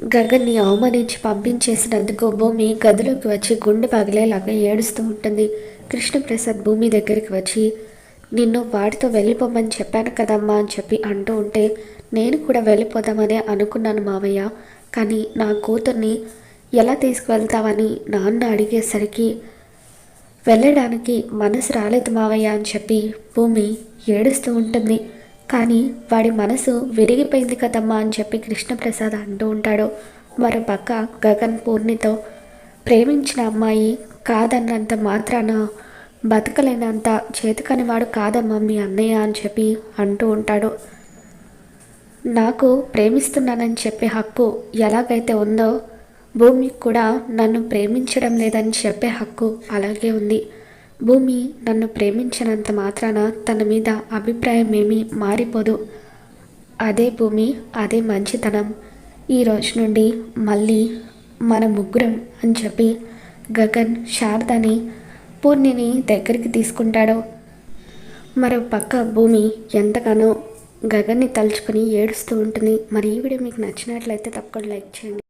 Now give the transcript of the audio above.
గగన్ని అవమానించి పంపించేసినందుకు భూమి గదిలోకి వచ్చి గుండె పగిలేలాగా ఏడుస్తూ ఉంటుంది. కృష్ణప్రసాద్ భూమి దగ్గరికి వచ్చి నిన్ను వాడితో వెళ్ళిపోమని చెప్పాను కదమ్మా అని చెప్పి అంటూ ఉంటే నేను కూడా వెళ్ళిపోదామని అనుకున్నాను మావయ్య. కానీ నా కూతుర్ని ఎలా తీసుకువెళ్తావని నాన్న అడిగేసరికి వెళ్ళడానికి మనసు రాలేదు మావయ్య అని చెప్పి భూమి ఏడుస్తూ ఉంటుంది. కానీ వాడి మనసు విరిగిపోయింది కదమ్మా అని చెప్పి కృష్ణప్రసాద్ అంటూ ఉంటాడు. మరోపక్క గగన్ పూర్ణితో ప్రేమించిన అమ్మాయి కాదన్నంత మాత్రాన బతకలేనంత చేతకనివాడు కాదమ్మా మీ అన్నయ్య అని చెప్పి అంటూ ఉంటాడు. నాకు ప్రేమిస్తున్నానని చెప్పే హక్కు ఎలాగైతే ఉందో భూమికి కూడా నన్ను ప్రేమించడం లేదని చెప్పే హక్కు అలాగే ఉంది. భూమి నన్ను ప్రేమించినంత మాత్రాన తన మీద అభిప్రాయం ఏమీ మారిపోదు. అదే భూమి అదే మంచితనం. ఈ రోజు నుండి మళ్ళీ మన ముగ్గురం అని చెప్పి గగన్ శారదని పూర్ణిని దగ్గరికి తీసుకుంటాడు. మరో పక్క భూమి ఎంతగానో గగన్ని తలుచుకొని ఏడుస్తూ ఉంటుంది. మరి ఈ వీడియో మీకు నచ్చినట్లయితే తప్పకుండా లైక్ చేయండి.